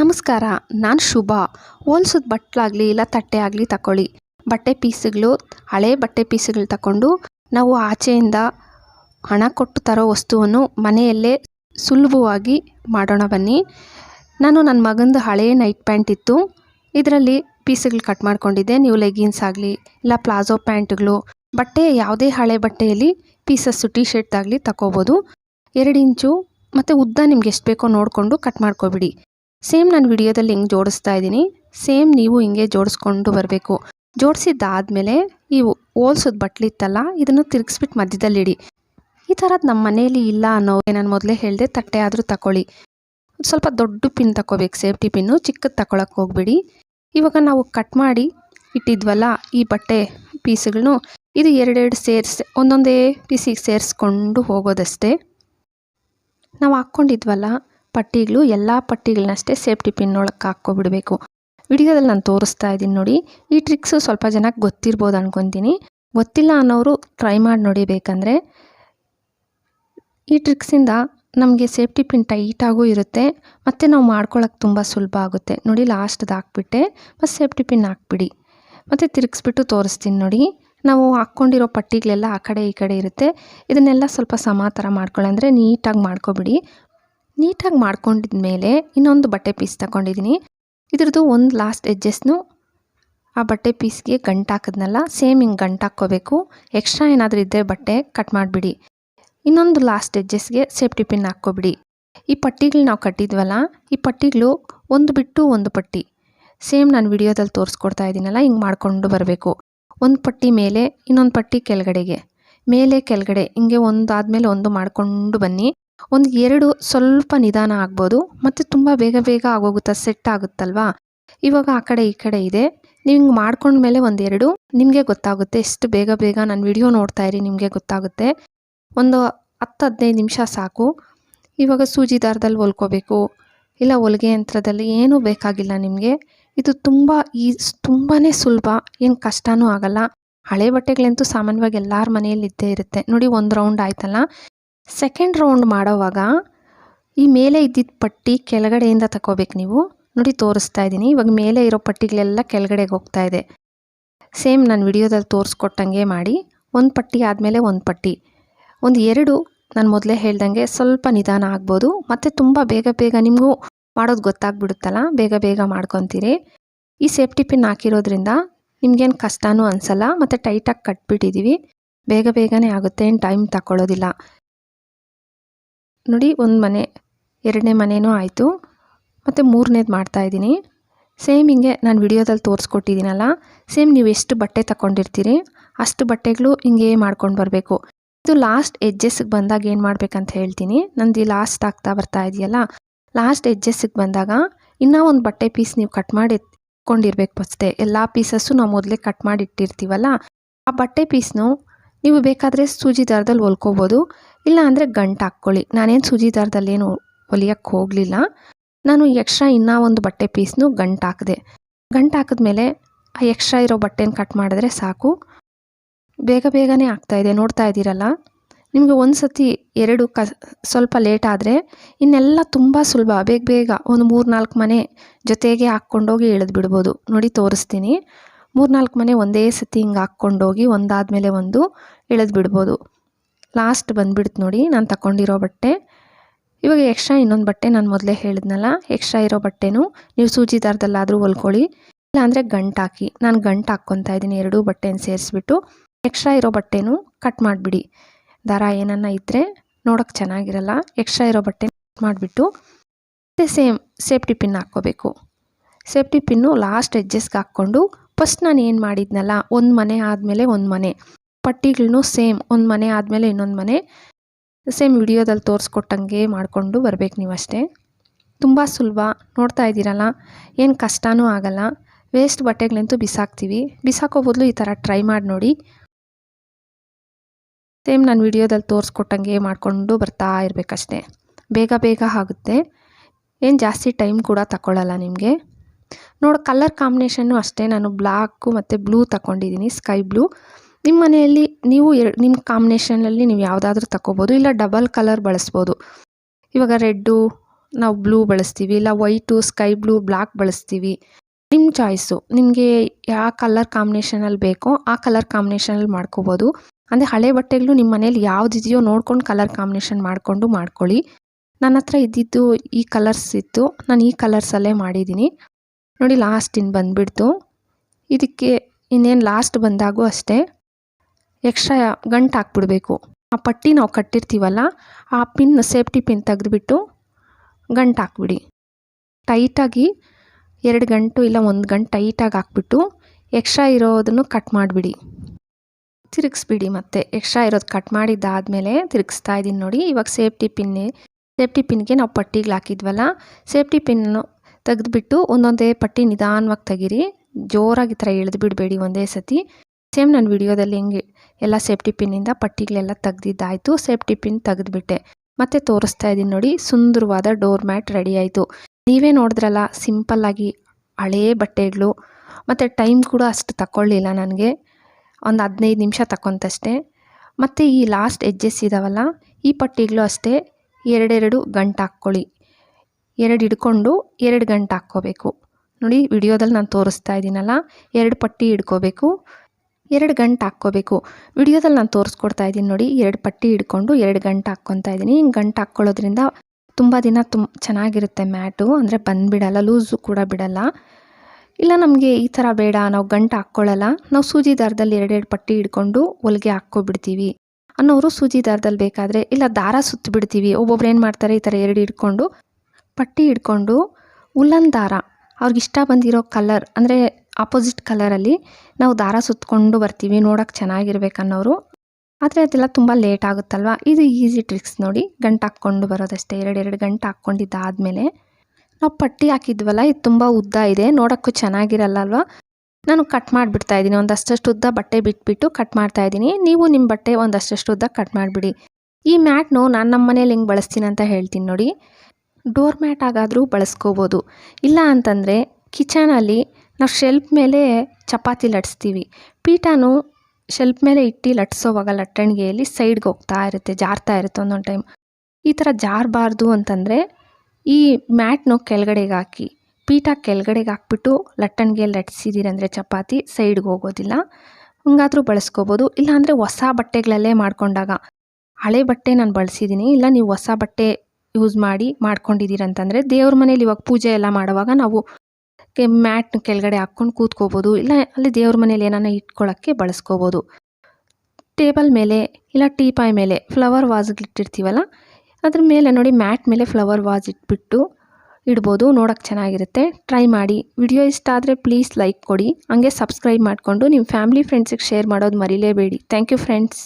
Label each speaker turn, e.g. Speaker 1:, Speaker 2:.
Speaker 1: ನಮಸ್ಕಾರ, ನಾನು ಶುಭ. ಹೋಲ್ಸೋದು ಬಟ್ಟಲಾಗಲಿ ಇಲ್ಲ ತಟ್ಟೆ ಆಗಲಿ ತಗೊಳ್ಳಿ ಬಟ್ಟೆ ಪೀಸ್ಗಳು, ಹಳೆ ಬಟ್ಟೆ ಪೀಸ್ಗಳು ತಗೊಂಡು ನಾವು ಆಚೆಯಿಂದ ಹಣ ಕೊಟ್ಟು ತರೋ ವಸ್ತುವನ್ನು ಮನೆಯಲ್ಲೇ ಸುಲಭವಾಗಿ ಮಾಡೋಣ ಬನ್ನಿ. ನಾನು ನನ್ನ ಮಗಂದು ಹಳೆ ನೈಟ್ ಪ್ಯಾಂಟ್ ಇತ್ತು. ಇದರಲ್ಲಿ ಪೀಸ್ಗಳು ಕಟ್ ಮಾಡ್ಕೊಂಡಿದ್ದೆ. ನೀವು ಲೆಗಿನ್ಸ್ ಆಗಲಿ ಇಲ್ಲ ಪ್ಲಾಜೋ ಪ್ಯಾಂಟ್ಗಳು, ಬಟ್ಟೆ ಯಾವುದೇ ಹಳೆ ಬಟ್ಟೆಯಲ್ಲಿ ಪೀಸಸ್ಸು ಟೀ ಶರ್ಟ್ ಆಗಲಿ ತಗೋಬೋದು ಎರಡು ಇಂಚು, ಮತ್ತು ಉದ್ದ ನಿಮ್ಗೆ ಎಷ್ಟು ಬೇಕೋ ನೋಡಿಕೊಂಡು ಕಟ್ ಮಾಡ್ಕೊಬಿಡಿ. ಸೇಮ್ ನಾನು ವಿಡಿಯೋದಲ್ಲಿ ಹಿಂಗೆ ಜೋಡಿಸ್ತಾ ಇದ್ದೀನಿ. ಸೇಮ್ ನೀವು ಹಿಂಗೆ ಜೋಡಿಸ್ಕೊಂಡು ಬರಬೇಕು. ಜೋಡಿಸಿದ್ದಾದಮೇಲೆ ಈ ಹೋಲ್ಸೋದು ಬಟ್ಲಿತ್ತಲ್ಲ ಇದನ್ನು ತಿರುಗಿಸ್ಬಿಟ್ಟು ಮಧ್ಯದಲ್ಲಿಡಿ ಈ ಥರದ್ದು ನಮ್ಮ ಮನೆಯಲ್ಲಿ ಇಲ್ಲ ಅನ್ನೋ ನಾನು ಮೊದಲೇ ಹೇಳಿದೆ, ತಟ್ಟೆ ಆದರೂ ತಗೊಳ್ಳಿ ಸ್ವಲ್ಪ ದೊಡ್ಡ ಪಿನ್ ತಗೋಬೇಕು ಸೇಫ್ಟಿ ಪಿನ್ನು, ಚಿಕ್ಕದು ತಗೊಳಕ್ಕೆ ಹೋಗ್ಬಿಡಿ. ಇವಾಗ ನಾವು ಕಟ್ ಮಾಡಿ ಇಟ್ಟಿದ್ವಲ್ಲ ಈ ಬಟ್ಟೆ ಪೀಸ್ಗಳನ್ನು ಇದು ಎರಡೆರಡು ಸೇರಿಸಿ, ಒಂದೊಂದೇ ಪೀಸಿಗೆ ಸೇರಿಸ್ಕೊಂಡು ಹೋಗೋದಷ್ಟೇ. ನಾವು ಹಾಕ್ಕೊಂಡಿದ್ವಲ್ಲ ಪಟ್ಟಿಗಳು, ಎಲ್ಲ ಪಟ್ಟಿಗಳನ್ನಷ್ಟೇ ಸೇಫ್ಟಿ ಪಿನ್ ಒಳಗೆ ಹಾಕ್ಕೊಬಿಡಬೇಕು. ವಿಡಿಯೋದಲ್ಲಿ ನಾನು ತೋರಿಸ್ತಾ ಇದ್ದೀನಿ ನೋಡಿ, ಈ ಟ್ರಿಕ್ಸು ಸ್ವಲ್ಪ ಜನಕ್ಕೆ ಗೊತ್ತಿರ್ಬೋದು ಅನ್ಕೊತೀನಿ. ಗೊತ್ತಿಲ್ಲ ಅನ್ನೋರು ಟ್ರೈ ಮಾಡಿ ನೋಡಿ ಬೇಕಂದರೆ. ಈ ಟ್ರಿಕ್ಸಿಂದ ನಮಗೆ ಸೇಫ್ಟಿ ಪಿನ್ ಟೈಟಾಗೂ ಇರುತ್ತೆ, ಮತ್ತು ನಾವು ಮಾಡ್ಕೊಳ್ಳೋಕೆ ತುಂಬ ಸುಲಭ ಆಗುತ್ತೆ. ನೋಡಿ ಲಾಸ್ಟ್ದು ಹಾಕ್ಬಿಟ್ಟೆ, ಮತ್ತು ಸೇಫ್ಟಿ ಪಿನ್ ಹಾಕ್ಬಿಡಿ. ಮತ್ತು ತಿರುಗಿಸ್ಬಿಟ್ಟು ತೋರಿಸ್ತೀನಿ ನೋಡಿ. ನಾವು ಹಾಕ್ಕೊಂಡಿರೋ ಪಟ್ಟಿಗಳೆಲ್ಲ ಆ ಕಡೆ ಈ ಕಡೆ ಇರುತ್ತೆ. ಇದನ್ನೆಲ್ಲ ಸ್ವಲ್ಪ ಸಮ ಥರ ಮಾಡ್ಕೊಳ್ಳಂದ್ರೆ ನೀಟಾಗಿ ಮಾಡ್ಕೊಬಿಡಿ. ನೀಟಾಗಿ ಮಾಡ್ಕೊಂಡಿದ್ಮೇಲೆ ಇನ್ನೊಂದು ಬಟ್ಟೆ ಪೀಸ್ ತಗೊಂಡಿದ್ದೀನಿ. ಇದ್ರದ್ದು ಒಂದು ಲಾಸ್ಟ್ ಎಜ್ಜಸ್ನು ಆ ಬಟ್ಟೆ ಪೀಸ್ಗೆ ಗಂಟು ಹಾಕಿದ್ನಲ್ಲ ಸೇಮ್ ಹಿಂಗೆ ಗಂಟು ಹಾಕ್ಕೋಬೇಕು. ಎಕ್ಸ್ಟ್ರಾ ಏನಾದರೂ ಇದ್ದರೆ ಬಟ್ಟೆ ಕಟ್ ಮಾಡಿಬಿಡಿ. ಇನ್ನೊಂದು ಲಾಸ್ಟ್ ಎಡ್ಜಸ್ಗೆ ಸೇಫ್ಟಿ ಪಿನ್ ಹಾಕ್ಕೊಬಿಡಿ. ಈ ಪಟ್ಟಿಗಳು ನಾವು ಕಟ್ಟಿದ್ವಲ್ಲ, ಈ ಪಟ್ಟಿಗಳು ಒಂದು ಬಿಟ್ಟು ಒಂದು ಪಟ್ಟಿ. ಸೇಮ್ ನಾನು ವಿಡಿಯೋದಲ್ಲಿ ತೋರಿಸ್ಕೊಡ್ತಾ ಇದ್ದೀನಲ್ಲ ಹಿಂಗೆ ಮಾಡಿಕೊಂಡು ಬರಬೇಕು. ಒಂದು ಪಟ್ಟಿ ಮೇಲೆ ಇನ್ನೊಂದು ಪಟ್ಟಿ ಕೆಳಗಡೆಗೆ. ಮೇಲೆ ಕೆಳಗಡೆ, ಹಿಂಗೆ ಒಂದಾದಮೇಲೆ ಒಂದು ಮಾಡಿಕೊಂಡು ಬನ್ನಿ. ಒಂದು ಎರಡು ಸ್ವಲ್ಪ ನಿಧಾನ ಆಗ್ಬೋದು ಮತ್ತು ತುಂಬ ಬೇಗ ಬೇಗ ಆಗೋಗುತ್ತೆ ಸೆಟ್ ಆಗುತ್ತಲ್ವಾ? ಇವಾಗ ಆ ಕಡೆ ಈ ಕಡೆ ಇದೆ. ನಿಮ್ಗೆ ಮಾಡ್ಕೊಂಡ ಮಾಡ್ಕೊಂಡ್ಮೇಲೆ ಒಂದೆರಡು ನಿಮಗೆ ಗೊತ್ತಾಗುತ್ತೆ ಎಷ್ಟು ಬೇಗ ಬೇಗ ನಾನು ವಿಡಿಯೋ ನೋಡ್ತಾ ಇರಿ ನಿಮಗೆ ಗೊತ್ತಾಗುತ್ತೆ. ಒಂದು ಹತ್ತು, ಹದಿನೈದು ನಿಮಿಷ ಸಾಕು. ಇವಾಗ ಸೂಜಿ ದಾರದಲ್ಲಿ ಹೊಲ್ಕೋಬೇಕು. ಇಲ್ಲ ಹೊಲಿಗೆ ಯಂತ್ರದಲ್ಲಿ ಏನೂ ಬೇಕಾಗಿಲ್ಲ ನಿಮಗೆ. ಇದು ತುಂಬ ಈ ತುಂಬಾ ಸುಲಭ, ಏನು ಕಷ್ಟವೂ ಆಗಲ್ಲ. ಹಳೆ ಬಟ್ಟೆಗಳಂತೂ ಸಾಮಾನ್ಯವಾಗಿ ಎಲ್ಲರ ಮನೆಯಲ್ಲಿ ಇದ್ದೇ ಇರುತ್ತೆ. ನೋಡಿ, ಒಂದು ರೌಂಡ್ ಆಯ್ತಲ್ಲ? ಸೆಕೆಂಡ್ ರೌಂಡ್ ಮಾಡೋವಾಗ ಈ ಮೇಲೆ ಇದ್ದಿದ್ದ ಪಟ್ಟಿ ಕೆಳಗಡೆಯಿಂದ ತಗೋಬೇಕು ನೀವು. ನೋಡಿ, ತೋರಿಸ್ತಾ ಇದ್ದೀನಿ. ಇವಾಗ ಮೇಲೆ ಇರೋ ಪಟ್ಟಿಗಳೆಲ್ಲ ಕೆಳಗಡೆಗೆ ಹೋಗ್ತಾ ಇದೆ. ಸೇಮ್ ನಾನು ವಿಡಿಯೋದಲ್ಲಿ ತೋರಿಸ್ಕೊಟ್ಟಂಗೆ ಮಾಡಿ. ಒಂದು ಪಟ್ಟಿ ಆದಮೇಲೆ ಒಂದು ಪಟ್ಟಿ. ಒಂದು ಎರಡು ನಾನು ಮೊದಲೇ ಹೇಳ್ದಂಗೆ ಸ್ವಲ್ಪ ನಿಧಾನ ಆಗ್ಬೋದು. ಮತ್ತು ತುಂಬ ಬೇಗ ಬೇಗ ನಿಮಗೂ ಮಾಡೋದು ಗೊತ್ತಾಗ್ಬಿಡುತ್ತಲ್ಲ, ಬೇಗ ಬೇಗ ಮಾಡ್ಕೊತೀರಿ. ಈ ಸೇಫ್ಟಿ ಪಿನ್ ಹಾಕಿರೋದ್ರಿಂದ ನಿಮಗೇನು ಕಷ್ಟನೂ ಅನಿಸಲ್ಲ, ಮತ್ತು ಟೈಟಾಗಿ ಕಟ್ಬಿಟ್ಟಿದ್ದೀವಿ ಬೇಗ ಬೇಗನೆ ಆಗುತ್ತೆ, ಏನು ಟೈಮ್ ತಗೊಳ್ಳೋದಿಲ್ಲ ನೋಡಿ, ಒಂದು ಮನೆ, ಎರಡನೇ ಮನೆಯೂ ಆಯಿತು. ಮತ್ತು ಮೂರನೇದು ಮಾಡ್ತಾಯಿದ್ದೀನಿ ಸೇಮ್ ಹಿಂಗೆ ನಾನು ವಿಡಿಯೋದಲ್ಲಿ ತೋರಿಸ್ಕೊಟ್ಟಿದ್ದೀನಲ್ಲ, ಸೇಮ್ ನೀವು ಎಷ್ಟು ಬಟ್ಟೆ ತಗೊಂಡಿರ್ತೀರಿ ಅಷ್ಟು ಬಟ್ಟೆಗಳು ಹಿಂಗೆ ಮಾಡ್ಕೊಂಡು ಬರಬೇಕು. ಇದು ಲಾಸ್ಟ್ ಎಜ್ಜಸ್ಗೆ ಬಂದಾಗ ಏನು ಮಾಡ್ಬೇಕಂತ ಹೇಳ್ತೀನಿ. ನಂದು ಲಾಸ್ಟ್ ಆಗ್ತಾ ಬರ್ತಾ ಇದೆಯಲ್ಲ, ಲಾಸ್ಟ್ ಎಜ್ಜಸ್ಗೆ ಬಂದಾಗ ಇನ್ನೂ ಒಂದು ಬಟ್ಟೆ ಪೀಸ್ ನೀವು ಕಟ್ ಮಾಡಿ ಎತ್ಕೊಂಡಿರ್ಬೇಕು ಫಸ್ಟೇ ಎಲ್ಲ ಪೀಸಸ್ಸು ನಾವು ಮೊದಲೇ ಕಟ್ ಮಾಡಿ ಇಟ್ಟಿರ್ತೀವಲ್ಲ, ಆ ಬಟ್ಟೆ ಪೀಸ್ನು ನೀವು ಬೇಕಾದರೆ ಸೂಜಿ ದಾರದಲ್ಲಿ ಹೊಲ್ಕೋಬೋದು. ಇಲ್ಲ ಅಂದರೆ ಗಂಟು ಹಾಕ್ಕೊಳ್ಳಿ. ನಾನೇನು ಸುಜಿ ದಾರದಲ್ಲಿ ಏನು ಹೊಲಿಯೋಕ್ಕೆ ಹೋಗಲಿಲ್ಲ. ನಾನು ಎಕ್ಸ್ಟ್ರಾ ಇನ್ನೂ ಒಂದು ಬಟ್ಟೆ ಪೀಸ್ನು ಗಂಟು ಹಾಕಿದೆ. ಗಂಟು ಹಾಕಿದ್ಮೇಲೆ ಆ ಎಕ್ಸ್ಟ್ರಾ ಇರೋ ಬಟ್ಟೆನ ಕಟ್ ಮಾಡಿದ್ರೆ ಸಾಕು. ಬೇಗ ಬೇಗನೆ ಆಗ್ತಾಯಿದೆ ನೋಡ್ತಾ ಇದ್ದೀರಲ್ಲ? ನಿಮಗೆ ಒಂದು ಸತಿ ಎರಡು ಕ ಸ್ವಲ್ಪ ಲೇಟ್ ಆದರೆ ಇನ್ನೆಲ್ಲ ತುಂಬ ಸುಲಭ. ಬೇಗ ಬೇಗ ಒಂದು ಮೂರು ನಾಲ್ಕು ಮನೆ ಜೊತೆಗೆ ಹಾಕ್ಕೊಂಡೋಗಿ ಎಳೆದು ಬಿಡ್ಬೋದು ನೋಡಿ, ತೋರಿಸ್ತೀನಿ. ಮೂರು ನಾಲ್ಕು ಮನೆ ಒಂದೇ ಸತಿ ಹಿಂಗೆ ಹಾಕ್ಕೊಂಡೋಗಿ ಒಂದಾದ ಮೇಲೆ ಒಂದು ಎಳೆದು ಬಿಡ್ಬೋದು ಲಾಸ್ಟ್ ಬಂದ್ಬಿಡ್ತು ನೋಡಿ, ನಾನು ತಗೊಂಡಿರೋ ಬಟ್ಟೆ. ಇವಾಗ ಎಕ್ಸ್ಟ್ರಾ ಇನ್ನೊಂದು ಬಟ್ಟೆ ನಾನು ಮೊದಲೇ ಹೇಳಿದ್ನಲ್ಲ, ಎಕ್ಸ್ಟ್ರಾ ಇರೋ ಬಟ್ಟೆನೂ ನೀವು ಸೂಜಿ ದಾರದಲ್ಲಾದರೂ ಹೊಲ್ಕೊಳ್ಳಿ. ಇಲ್ಲಾಂದರೆ ಗಂಟು ಹಾಕಿ, ನಾನು ಗಂಟು ಹಾಕ್ಕೊತಾ ಇದ್ದೀನಿ ಎರಡೂ ಬಟ್ಟೆನ ಸೇರಿಸ್ಬಿಟ್ಟು. ಎಕ್ಸ್ಟ್ರಾ ಇರೋ ಬಟ್ಟೆನೂ ಕಟ್ ಮಾಡಿಬಿಡಿ. ದಾರ ಏನನ್ನ ಇದ್ದರೆ ನೋಡೋಕ್ಕೆ ಚೆನ್ನಾಗಿರಲ್ಲ, ಎಕ್ಸ್ಟ್ರಾ ಇರೋ ಬಟ್ಟೆ ಕಟ್ ಮಾಡಿಬಿಟ್ಟು ಮತ್ತು ಸೇಮ್, ಸೇಫ್ಟಿ ಪಿನ್ ಹಾಕ್ಕೋಬೇಕು. ಸೇಫ್ಟಿ ಪಿನ್ನು ಲಾಸ್ಟ್ ಎಡ್ಜಸ್ಗೆ ಹಾಕ್ಕೊಂಡು, ಫಸ್ಟ್ ನಾನು ಏನು ಮಾಡಿದ್ನಲ್ಲ, ಒಂದು ಮನೆ ಆದಮೇಲೆ ಒಂದು ಮನೆ. ಪಟ್ಟಿಗಳನ್ನೂ ಸೇಮ್, ಒಂದು ಮನೆ ಆದಮೇಲೆ ಇನ್ನೊಂದು ಮನೆ. ಸೇಮ್ ವಿಡಿಯೋದಲ್ಲಿ ತೋರಿಸ್ಕೊಟ್ಟಂಗೆ ಮಾಡಿಕೊಂಡು ಬರಬೇಕು ನೀವು ಅಷ್ಟೇ ತುಂಬ ಸುಲಭ, ನೋಡ್ತಾ ಇದ್ದೀರಲ್ಲ, ಏನು ಕಷ್ಟವೂ ಆಗಲ್ಲ. ವೇಸ್ಟ್ ಬಟ್ಟೆಗಳಂತೂ ಬಿಸಾಕ್ತೀವಿ. ಬಿಸಾಕೋ ಬದಲು ಈ ಥರ ಟ್ರೈ ಮಾಡಿ ನೋಡಿ. ಸೇಮ್ ನಾನು ವಿಡಿಯೋದಲ್ಲಿ ತೋರಿಸ್ಕೊಟ್ಟಂಗೆ ಮಾಡಿಕೊಂಡು ಬರ್ತಾ ಇರಬೇಕಷ್ಟೇ. ಬೇಗ ಬೇಗ ಆಗುತ್ತೆ. ಏನು ಜಾಸ್ತಿ ಟೈಮ್ ಕೂಡ ತಗೊಳ್ಳಲ್ಲ ನಿಮಗೆ. ನೋಡಿ, ಕಲರ್ ಕಾಂಬಿನೇಷನ್ನು ಅಷ್ಟೇ ನಾನು ಬ್ಲ್ಯಾಕು ಮತ್ತು ಬ್ಲೂ ತಗೊಂಡಿದ್ದೀನಿ, ಸ್ಕೈ ಬ್ಲೂ. ನಿಮ್ಮ ಮನೆಯಲ್ಲಿ ನೀವು ಎರಡು ನಿಮ್ಮ ಕಾಂಬಿನೇಷನಲ್ಲಿ ನೀವು ಯಾವುದಾದ್ರೂ ತಗೋಬೋದು ಇಲ್ಲ ಡಬಲ್ ಕಲರ್ ಬಳಸ್ಬೋದು. ಇವಾಗ ರೆಡ್ಡು ನಾವು ಬ್ಲೂ ಬಳಸ್ತೀವಿ, ಇಲ್ಲ ವೈಟು ಸ್ಕೈ ಬ್ಲೂ ಬ್ಲ್ಯಾಕ್ ಬಳಸ್ತೀವಿ. ನಿಮ್ಮ ಚಾಯ್ಸು ನಿಮಗೆ ಯಾವ ಕಲರ್ ಕಾಂಬಿನೇಷನಲ್ಲಿ ಬೇಕೋ ಆ ಕಲರ್ ಕಾಂಬಿನೇಷನಲ್ಲಿ ಮಾಡ್ಕೋಬೋದು. ಅಂದರೆ ಹಳೆ ಬಟ್ಟೆಗಳು ನಿಮ್ಮ ಮನೇಲಿ ಯಾವುದಿದೆಯೋ ನೋಡ್ಕೊಂಡು ಕಲರ್ ಕಾಂಬಿನೇಷನ್ ಮಾಡಿಕೊಂಡು ಮಾಡ್ಕೊಳ್ಳಿ. ನನ್ನ ಹತ್ರ ಇದ್ದಿದ್ದು ಈ ಕಲರ್ಸ್ ಇತ್ತು, ನಾನು ಈ ಕಲರ್ಸಲ್ಲೇ ಮಾಡಿದ್ದೀನಿ. ನೋಡಿ ಲಾಸ್ಟ್ ಇನ್ನು ಬಂದುಬಿಡ್ತು. ಇದಕ್ಕೆ ಇನ್ನೇನು ಲಾಸ್ಟ್ ಬಂದಾಗೂ ಅಷ್ಟೇ. ಎಕ್ಸ್ಟ್ರಾ ಗಂಟು ಹಾಕ್ಬಿಡ್ಬೇಕು. ಆ ಪಟ್ಟಿ ನಾವು ಕಟ್ಟಿರ್ತೀವಲ್ಲ, ಆ ಪಿನ್ ಸೇಫ್ಟಿ ಪಿನ್ ತೆಗೆದುಬಿಟ್ಟು ಗಂಟು ಹಾಕ್ಬಿಡಿ. ಟೈಟಾಗಿ ಎರಡು ಗಂಟು ಇಲ್ಲ ಒಂದು ಗಂಟು ಟೈಟಾಗಿ ಹಾಕ್ಬಿಟ್ಟು ಎಕ್ಸ್ಟ್ರಾ ಇರೋದನ್ನು ಕಟ್ ಮಾಡಿಬಿಡಿ. ತಿರುಗಿಸ್ಬಿಡಿ ಮತ್ತೆ. ಎಕ್ಸ್ಟ್ರಾ ಇರೋದು ಕಟ್ ಮಾಡಿದ್ದಾದಮೇಲೆ ತಿರುಗಿಸ್ತಾ ಇದ್ದೀನಿ ನೋಡಿ. ಇವಾಗ ಸೇಫ್ಟಿ ಪಿನ್ನೇ ಸೇಫ್ಟಿ ಪಿನ್ಗೆ ನಾವು ಪಟ್ಟಿಗಳು ಹಾಕಿದ್ವಲ್ಲ ಸೇಫ್ಟಿ ಪಿನ್ನು ತೆಗೆದುಬಿಟ್ಟು ಒಂದೊಂದೇ ಪಟ್ಟಿ ನಿಧಾನವಾಗಿ ತೆಗೀರಿ. ಜೋರಾಗಿ ಈ ಥರ ಎಳೆದು ಬಿಡಬೇಡಿ ಒಂದೇ ಸತಿ. ಸೇಮ್ ನಾನು ವಿಡಿಯೋದಲ್ಲಿ ಹೆಂಗೆ ಎಲ್ಲ ಸೇಫ್ಟಿ ಪಿನ್ನಿಂದ ಪಟ್ಟಿಗಳೆಲ್ಲ ತೆಗ್ದಿದ್ದಾಯಿತು. ಸೇಫ್ಟಿ ಪಿನ್ ತೆಗೆದುಬಿಟ್ಟೆ. ಮತ್ತೆ ತೋರಿಸ್ತಾ ಇದ್ದೀನಿ ನೋಡಿ, ಸುಂದರವಾದ ಡೋರ್ ಮ್ಯಾಟ್ ರೆಡಿ ಆಯಿತು. ನೀವೇ ನೋಡಿದ್ರಲ್ಲ ಸಿಂಪಲ್ಲಾಗಿ ಹಳೇ ಬಟ್ಟೆಗಳು. ಮತ್ತು ಟೈಮ್ ಕೂಡ ಅಷ್ಟು ತಗೊಳ್ಳಿಲ್ಲ ನನಗೆ. ಒಂದು ಹದಿನೈದು ನಿಮಿಷ ತಕೊಂತಷ್ಟೇ ಮತ್ತು ಈ ಲಾಸ್ಟ್ ಎಜ್ಜಸ್ ಇದಾವಲ್ಲ, ಈ ಪಟ್ಟಿಗಳು ಅಷ್ಟೇ. ಎರಡೆರಡು ಗಂಟು ಹಾಕ್ಕೊಳ್ಳಿ. ಎರಡು ಹಿಡ್ಕೊಂಡು ಎರಡು ಗಂಟು ಹಾಕ್ಕೋಬೇಕು. ನೋಡಿ, ವಿಡಿಯೋದಲ್ಲಿ ನಾನು ತೋರಿಸ್ತಾ ಇದ್ದೀನಲ್ಲ, ಎರಡು ಪಟ್ಟಿ ಹಿಡ್ಕೋಬೇಕು. ಎರಡು ಗಂಟು ಹಾಕ್ಕೋಬೇಕು. ವಿಡಿಯೋದಲ್ಲಿ ನಾನು ತೋರಿಸ್ಕೊಡ್ತಾ ಇದ್ದೀನಿ ನೋಡಿ, ಎರಡು ಪಟ್ಟಿ ಹಿಡ್ಕೊಂಡು ಎರಡು ಗಂಟು ಹಾಕ್ಕೊತಾ ಇದ್ದೀನಿ. ಹಿಂಗೆ ಗಂಟು ಹಾಕ್ಕೊಳ್ಳೋದ್ರಿಂದ ತುಂಬ ದಿನ ತುಂಬ ಚೆನ್ನಾಗಿರುತ್ತೆ ಮ್ಯಾಟು. ಅಂದರೆ ಬಂದುಬಿಡಲ್ಲ, ಲೂಸು ಕೂಡ ಬಿಡಲ್ಲ. ಇಲ್ಲ ನಮಗೆ ಈ ಥರ ಬೇಡ, ನಾವು ಗಂಟು ಹಾಕ್ಕೊಳ್ಳಲ್ಲ. ನಾವು ಸೂಜಿ ದಾರದಲ್ಲಿ ಎರಡೆರಡು ಪಟ್ಟಿ ಹಿಡ್ಕೊಂಡು ಹೊಲಿಗೆ ಹಾಕ್ಕೊಬಿಡ್ತೀವಿ. ಅನ್ನೋರು ಸೂಜಿ ದಾರದಲ್ಲಿ ಬೇಕಾದರೆ, ಇಲ್ಲ ದಾರ ಸುತ್ತಿಬಿಡ್ತೀವಿ ಒಬ್ಬೊಬ್ರು ಏನು ಮಾಡ್ತಾರೆ, ಈ ಥರ ಎರಡು ಹಿಡ್ಕೊಂಡು ಪಟ್ಟಿ ಹಿಡ್ಕೊಂಡು ಉಲ್ಲನ್ ದಾರ. ಅವ್ರಿಗೆ ಇಷ್ಟ ಬಂದಿರೋ ಕಲರ್ ಅಂದರೆ ಆಪೋಸಿಟ್ ಕಲರಲ್ಲಿ ನಾವು ದಾರ ಸುತ್ತಕೊಂಡು ಬರ್ತೀವಿ, ನೋಡೋಕೆ ಚೆನ್ನಾಗಿರ್ಬೇಕನ್ನೋರು. ಆದರೆ ಅದೆಲ್ಲ ತುಂಬ ಲೇಟ್ ಆಗುತ್ತಲ್ವ? ಇದು ಈಸಿ ಟ್ರಿಕ್ಸ್ ನೋಡಿ, ಗಂಟು ಹಾಕ್ಕೊಂಡು ಬರೋದಷ್ಟೇ. ಎರಡೆರಡು ಗಂಟು ಹಾಕ್ಕೊಂಡಿದ್ದಾದಮೇಲೆ ನಾವು ಪಟ್ಟಿ ಹಾಕಿದ್ವಲ್ಲ, ಇದು ತುಂಬ ಉದ್ದ ಇದೆ, ನೋಡೋಕ್ಕೂ ಚೆನ್ನಾಗಿರಲ್ಲ ಅಲ್ವಾ ನಾನು ಕಟ್ ಮಾಡಿಬಿಡ್ತಾ ಇದ್ದೀನಿ, ಒಂದಷ್ಟಷ್ಟು ಉದ್ದ ಬಟ್ಟೆ ಬಿಟ್ಬಿಟ್ಟು ಕಟ್ ಮಾಡ್ತಾ ಇದ್ದೀನಿ. ನೀವು ನಿಮ್ಮ ಬಟ್ಟೆ ಒಂದಷ್ಟಷ್ಟು ಉದ್ದ ಕಟ್ ಮಾಡಿಬಿಡಿ. ಈ ಮ್ಯಾಟ್ನು ನಾನು ನಮ್ಮ ಮನೇಲಿ ಹೆಂಗೆ ಬಳಸ್ತೀನಿ ಅಂತ ಹೇಳ್ತೀನಿ ನೋಡಿ. ಡೋರ್ ಮ್ಯಾಟ್ ಆಗಾದರೂ ಬಳಸ್ಕೋಬೋದು. ಇಲ್ಲ ಅಂತಂದರೆ ಕಿಚನಲ್ಲಿ ನಾವು ಶೆಲ್ಫ್ ಮೇಲೆ ಚಪಾತಿ ಲಟ್ಸ್ತೀವಿ. ಪೀಠಾನು ಶೆಲ್ಫ್ ಮೇಲೆ ಇಟ್ಟು ಲಟ್ಸೋವಾಗ ಲಟ್ಟಣಿಗೆಯಲ್ಲಿ ಸೈಡ್ಗೆ ಹೋಗ್ತಾ ಇರುತ್ತೆ, ಜಾರ್ತಾ ಇರುತ್ತೆ ಒಂದೊಂದು ಟೈಮ್ ಈ ಥರ ಜಾರಬಾರ್ದು ಅಂತಂದರೆ ಈ ಮ್ಯಾಟ್ನು ಕೆಳಗಡೆಗೆ ಹಾಕಿ, ಪೀಠ ಕೆಳಗಡೆಗೆ ಹಾಕ್ಬಿಟ್ಟು ಲಟ್ಟಣಿಗೆ ಲಟ್ಸಿದ್ದೀರಂದರೆ ಚಪಾತಿ ಸೈಡ್ಗೆ ಹೋಗೋದಿಲ್ಲ. ಹಂಗಾದರೂ ಬಳಸ್ಕೋಬೋದು. ಇಲ್ಲಾಂದರೆ ಹೊಸ ಬಟ್ಟೆಗಳಲ್ಲೇ ಮಾಡ್ಕೊಂಡಾಗ. ಹಳೆ ಬಟ್ಟೆ ನಾನು ಬಳಸಿದ್ದೀನಿ ಇಲ್ಲ ನೀವು ಹೊಸ ಬಟ್ಟೆ ಯೂಸ್ ಮಾಡಿ ಮಾಡ್ಕೊಂಡಿದ್ದೀರಂತಂದರೆ ದೇವ್ರ ಮನೇಲಿ ಇವಾಗ ಪೂಜೆ ಎಲ್ಲ ಮಾಡುವಾಗ ನಾವು ಮ್ಯಾಟ್ ಕೆಳಗಡೆ ಹಾಕ್ಕೊಂಡು ಕೂತ್ಕೋಬೋದು. ಇಲ್ಲ, ಅಲ್ಲಿ ದೇವ್ರ ಮನೇಲಿ ಏನಾನ ಇಟ್ಕೊಳ್ಳೋಕ್ಕೆ ಬಳಸ್ಕೋಬೋದು. ಟೇಬಲ್ ಮೇಲೆ ಇಲ್ಲ ಟೀಪಾಯ್ ಮೇಲೆ ಫ್ಲವರ್ ವಾಸ್ಗಳಿಟ್ಟಿರ್ತೀವಲ್ಲ ಅದ್ರ ಮೇಲೆ ನೋಡಿ ಮ್ಯಾಟ್ ಮೇಲೆ ಫ್ಲವರ್ ವಾಸ್ ಇಟ್ಬಿಟ್ಟು ಇಡ್ಬೋದು. ನೋಡೋಕ್ಕೆ ಚೆನ್ನಾಗಿರುತ್ತೆ. ಟ್ರೈ ಮಾಡಿ. ವಿಡಿಯೋ ಇಷ್ಟ ಆದರೆ ಪ್ಲೀಸ್ ಲೈಕ್ ಕೊಡಿ. ಹಂಗೆ ಸಬ್ಸ್ಕ್ರೈಬ್ ಮಾಡಿಕೊಂಡು ನಿಮ್ಮ ಫ್ಯಾಮಿಲಿ ಫ್ರೆಂಡ್ಸಿಗೆ ಶೇರ್ ಮಾಡೋದು ಮರಿಲೇಬೇಡಿ. Thank you friends.